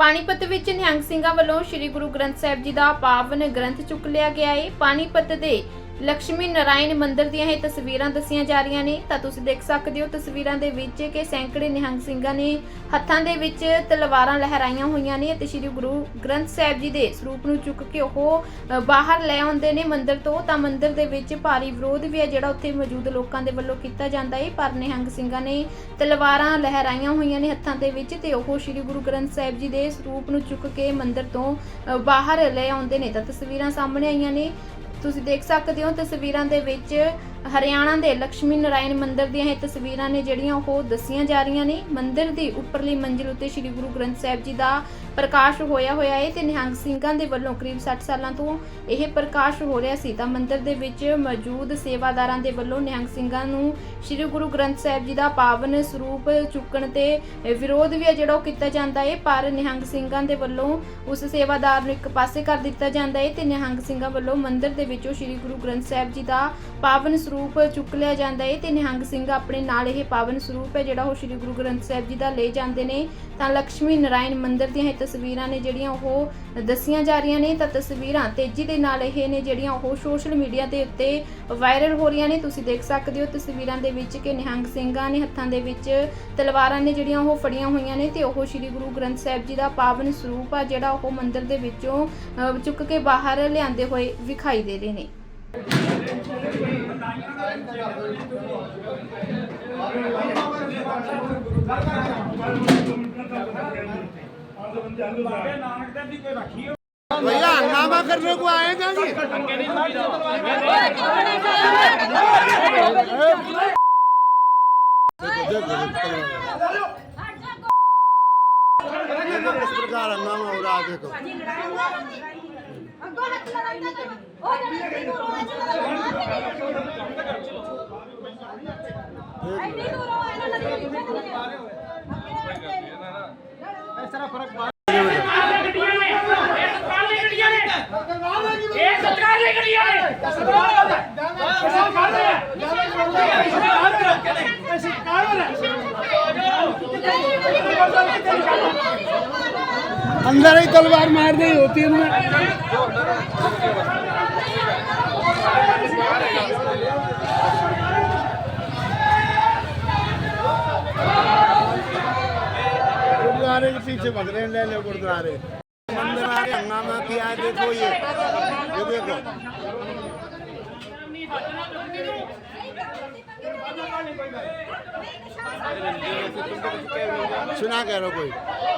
ਪਾਣੀਪਤ ਵਿੱਚ ਨਿਹੰਗ ਸਿੰਘਾਂ ਵੱਲੋਂ ਸ੍ਰੀ ਗੁਰੂ ਗ੍ਰੰਥ ਸਾਹਿਬ ਜੀ ਦਾ ਪਾਵਨ ਗ੍ਰੰਥ ਚੁੱਕ ਲਿਆ ਗਿਆ ਹੈ ਪਾਣੀਪਤ ਦੇ ਲక్ష్ਮੀ ਨਾਰਾਇਣ ਮੰਦਿਰ ਦੀਆਂ ਇਹ ਤਸਵੀਰਾਂ ਦੱਸੀਆਂ ਜਾ ਰਹੀਆਂ ਨੇ। ਤਾਂ ਤੁਸੀਂ ਦੇਖ ਸਕਦੇ ਹੋ ਤਸਵੀਰਾਂ ਦੇ ਵਿੱਚ ਕਿ ਸੈਂਕੜੇ ਨਿਹੰਗ ਸਿੰਘਾਂ ਨੇ ਹੱਥਾਂ ਦੇ ਵਿੱਚ ਤਲਵਾਰਾਂ ਲਹਿਰਾਈਆਂ ਹੋਈਆਂ ਨੇ ਅਤੇ ਸ੍ਰੀ ਗੁਰੂ ਗ੍ਰੰਥ ਸਾਹਿਬ ਜੀ ਦੇ ਸਰੂਪ ਨੂੰ ਚੁੱਕ ਕੇ ਉਹ ਬਾਹਰ ਲੈ ਆਉਂਦੇ ਨੇ ਮੰਦਿਰ ਤੋਂ। ਤਾਂ ਮੰਦਿਰ ਦੇ ਵਿੱਚ ਭਾਰੀ ਵਿਰੋਧ ਵੀ ਹੈ ਜਿਹੜਾ ਉੱਥੇ ਮੌਜੂਦ ਲੋਕਾਂ ਦੇ ਵੱਲੋਂ ਕੀਤਾ ਜਾਂਦਾ ਹੈ ਪਰ ਨਿਹੰਗ ਸਿੰਘਾਂ ਨੇ ਤਲਵਾਰਾਂ ਲਹਿਰਾਈਆਂ ਹੋਈਆਂ ਨੇ ਹੱਥਾਂ ਦੇ ਵਿੱਚ ਤੇ ਉਹ ਸ੍ਰੀ ਗੁਰੂ ਗ੍ਰੰਥ ਸਾਹਿਬ ਜੀ ਦੇ ਸਰੂਪ ਨੂੰ ਚੁੱਕ ਕੇ ਮੰਦਿਰ ਤੋਂ ਬਾਹਰ ਲੈ ਆਉਂਦੇ ਨੇ। ਤਾਂ ਤਸਵੀਰਾਂ ਸਾਹਮਣੇ ਆਈਆਂ ਨੇ। ਤੁਸੀਂ ਦੇਖ ਸਕਦੇ ਹੋ ਤਸਵੀਰਾਂ ਦੇ ਵਿੱਚ ਹਰਿਆਣਾ ਦੇ ਲక్ష్ਮੀ ਨਾਰਾਇਣ ਮੰਦਿਰ ਦੀਆਂ ਇਹ ਤਸਵੀਰਾਂ ਨੇ ਜਿਹੜੀਆਂ ਉਹ ਦੱਸੀਆਂ ਜਾ ਰਹੀਆਂ ਨੇ। ਮੰਦਿਰ ਦੀ ਉੱਪਰਲੀ ਮੰਜ਼ਿਲ ਉੱਤੇ ਸ੍ਰੀ ਗੁਰੂ ਗ੍ਰੰਥ ਸਾਹਿਬ ਜੀ ਦਾ ਪ੍ਰਕਾਸ਼ ਹੋਇਆ ਹੋਇਆ ਹੈ ਤੇ ਨਿਹੰਗ ਸਿੰਘਾਂ ਦੇ ਵੱਲੋਂ ਕਰੀਬ 60 ਸਾਲਾਂ ਤੋਂ ਇਹ ਪ੍ਰਕਾਸ਼ ਹੋ ਰਿਹਾ ਸੀ। ਤਾਂ ਮੰਦਿਰ ਦੇ ਵਿੱਚ ਮੌਜੂਦ ਸੇਵਾਦਾਰਾਂ ਦੇ ਵੱਲੋਂ ਨਿਹੰਗ ਸਿੰਘਾਂ ਨੂੰ ਸ੍ਰੀ ਗੁਰੂ ਗ੍ਰੰਥ ਸਾਹਿਬ ਜੀ ਦਾ ਪਾਵਨ ਸਰੂਪ ਚੁੱਕਣ ਤੇ ਵਿਰੋਧ ਵੀ ਹੈ ਜਿਹੜਾ ਉਹ ਕੀਤਾ ਜਾਂਦਾ ਹੈ। ਪਰ ਨਿਹੰਗ ਸਿੰਘਾਂ ਦੇ ਵੱਲੋਂ ਉਸ ਸੇਵਾਦਾਰ ਨੂੰ ਇੱਕ ਪਾਸੇ ਕਰ ਦਿੱਤਾ ਜਾਂਦਾ ਹੈ ਤੇ ਨਿਹੰਗ ਸਿੰਘਾਂ ਵੱਲੋਂ ਮੰਦਿਰ ਦੇ ਵਿੱਚੋਂ ਸ੍ਰੀ ਗੁਰੂ ਗ੍ਰੰਥ ਸਾਹਿਬ ਜੀ ਦਾ ਪਾਵਨ ਸਰੂਪ ਚੁੱਕ ਲਿਆ ਜਾਂਦਾ ਹੈ ਤੇ ਨਿਹੰਗ ਸਿੰਘ ਆਪਣੇ ਨਾਲ ਇਹ ਪਾਵਨ ਸਰੂਪ ਹੈ ਜਿਹੜਾ ਉਹ ਸ੍ਰੀ ਗੁਰੂ ਗ੍ਰੰਥ ਸਾਹਿਬ ਜੀ ਦਾ ਲੈ ਜਾਂਦੇ ਨੇ। ਤਾਂ ਲక్ష్ਮੀ ਨਾਰਾਇਣ ਮੰਦਿਰ ਦੀਆਂ ਇਹ ਤਸਵੀਰਾਂ ਨੇ ਜਿਹੜੀਆਂ ਉਹ ਦੱਸੀਆਂ ਜਾ ਰਹੀਆਂ ਨੇ। ਤਾਂ ਤਸਵੀਰਾਂ ਤੇਜ਼ੀ ਦੇ ਨਾਲ ਇਹ ਨੇ ਜਿਹੜੀਆਂ ਉਹ ਸੋਸ਼ਲ ਮੀਡੀਆ ਦੇ ਉੱਤੇ ਵਾਇਰਲ ਹੋ ਰਹੀਆਂ ਨੇ। ਤੁਸੀਂ ਦੇਖ ਸਕਦੇ ਹੋ ਤਸਵੀਰਾਂ ਦੇ ਵਿੱਚ ਕਿ ਨਿਹੰਗ ਸਿੰਘਾਂ ਨੇ ਹੱਥਾਂ ਦੇ ਵਿੱਚ ਤਲਵਾਰਾਂ ਨੇ ਜਿਹੜੀਆਂ ਉਹ ਫੜੀਆਂ ਹੋਈਆਂ ਨੇ ਤੇ ਉਹ ਸ੍ਰੀ ਗੁਰੂ ਗ੍ਰੰਥ ਸਾਹਿਬ ਜੀ ਦਾ ਪਾਵਨ ਸਰੂਪ ਆ ਜਿਹੜਾ ਉਹ ਮੰਦਿਰ ਦੇ ਵਿੱਚੋਂ ਚੁੱਕ ਕੇ ਬਾਹਰ ਲਿਆਂਦੇ ਹੋਏ ਵਿਖਾਈ ਦੇ ਰਹੇ ਨੇ। भैया हंगामा करने को आएगा जी इस प्रकार हंगामा हो रहा है देखो ਇਹ ਸਰਕਾਰ ਨੇ ਗੱਡੀਆਂ ਨੇ अंदर ही तलवार मार दी होती है उन्हें गुरुद्वारे के पीछे भग रहे हैं ले ले गुरुद्वारे मंदिर आ रहे हंगामा किया है देखो ये ये देखो सुना कह रहे हो कोई